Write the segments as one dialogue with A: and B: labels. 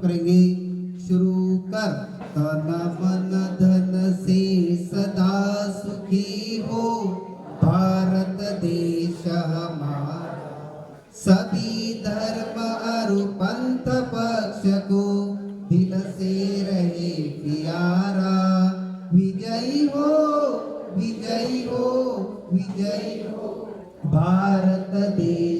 A: करेंगे। शुरू कर। तन मन धन से सदा सुखी हो। भारत देश हमारा। सभी धर्म और पंथ पक्ष को दिल से रहे प्यारा। विजयी हो विजयी हो विजयी हो। भारत देश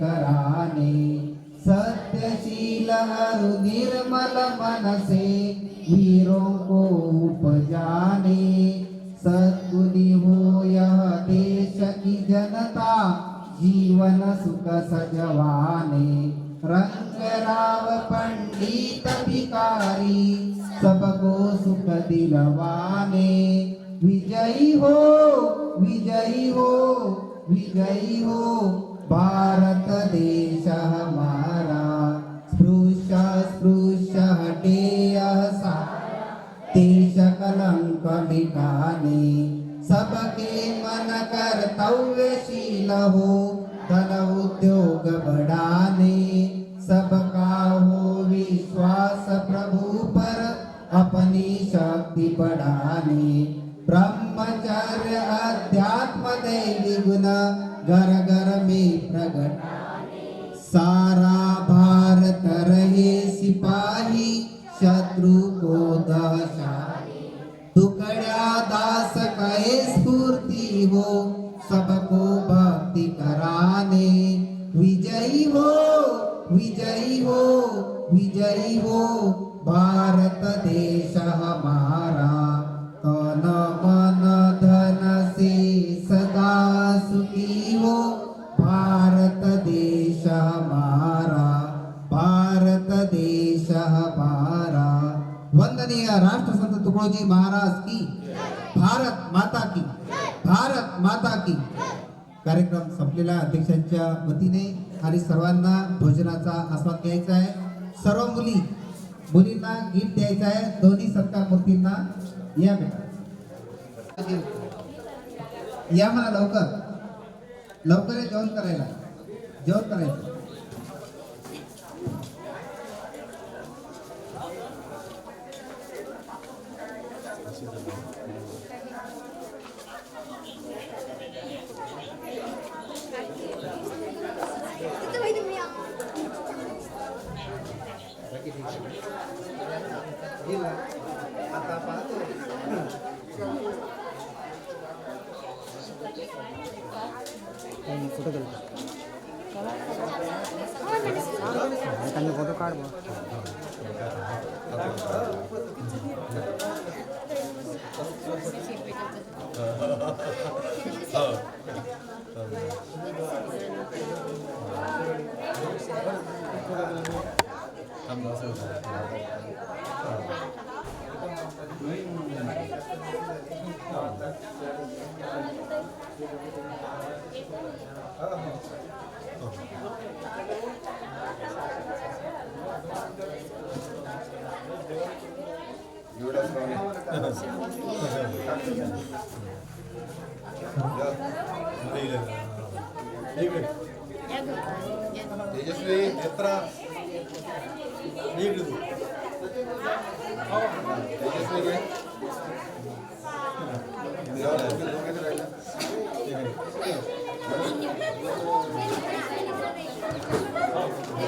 A: कराने। सत्यशील निर्मल मन से वीरों को उपजाने। सद्गुणी हो यह देश की जनता, जीवन सुख सजवाने। रंग राव पंडित भिकारी सबको सुख दिलवाने। विजयी हो विजयी हो विजयी हो, भारत कर्तव्यशील हो धन उद्योग बढ़ाने सबका हो विश्वास प्रभु पर अपनी शक्ति बढ़ाने। ब्रह्मचर्य अध्यात्म दैवी गुण घर घर में प्रकट सारा भारत रहे सिपाही शत्रु को दहशाने। दुकड़ा दास कहे स्फूर्ति हो, सबको कराने विजयी हो विजयी हो विजयी हो। भारत देश हमारा, तन मन धन से सदा सुखी हो। भारत देश हमारा, भारत देश हमारा। वंदनीय राष्ट्रसंत तुकडोजी महाराज की, भारत माता की। कार्यक्रम संपलेला अध्यक्षांच्या वतीने आणि सर्वांना भोजनाचा आस्वाद घ्यायचा आहे. सर्व मुली मुलींना गिफ्ट द्यायचं आहे. दोन्ही सत्कार मूर्तींना या बेटा या मला लवकर. लवकर जेवण करायला. जेवण करायचं. Gila, kata
B: apa tuh?
C: Ini foto dulu.
B: Kami foto karbo. Oh.
D: Tejaswi ಎತ್ತರ ನೀಡಿದು ತೇಜಸ್ವಿಗೆ Thank you.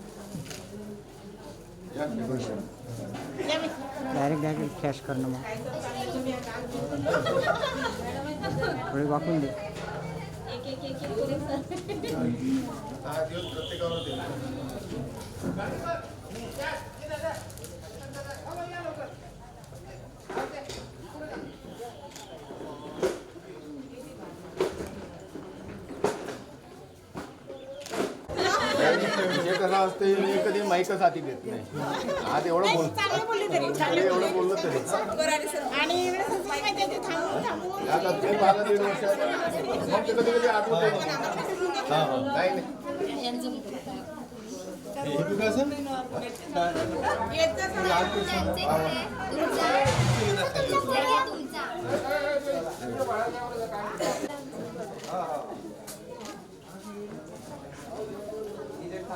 B: Direct direct cash करणं मग. थोडे वाकून दे.
D: प्रत्येकावर असते मी कधी माईकच हाती घेत नाही. आज एवढं बोल
E: चांगलं बोलले तरी
D: तरी एवढं बोललो तरी.
E: आणि एवढं माहिती आहे ते थांबून थांबून.
D: आता ते बारा दीड वर्ष मग ते कधी कधी आठवत नाही. नाही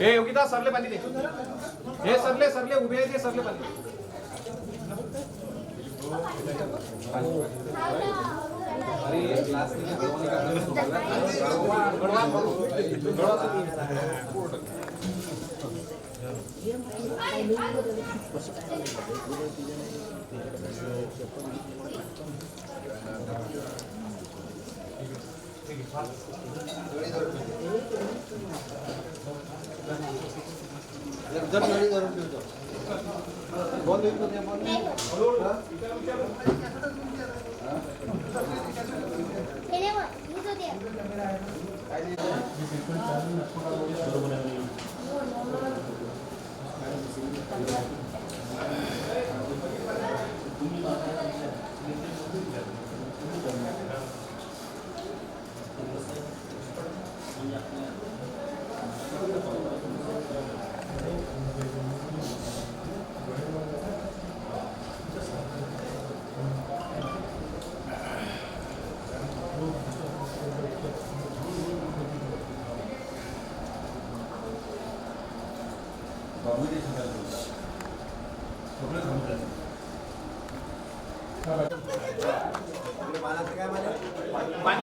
D: हे.
F: योगिता सरले पाणी दे. हे सरले सरले उभे आहे ते सरले पाणी अरे ఇది Vamos deixar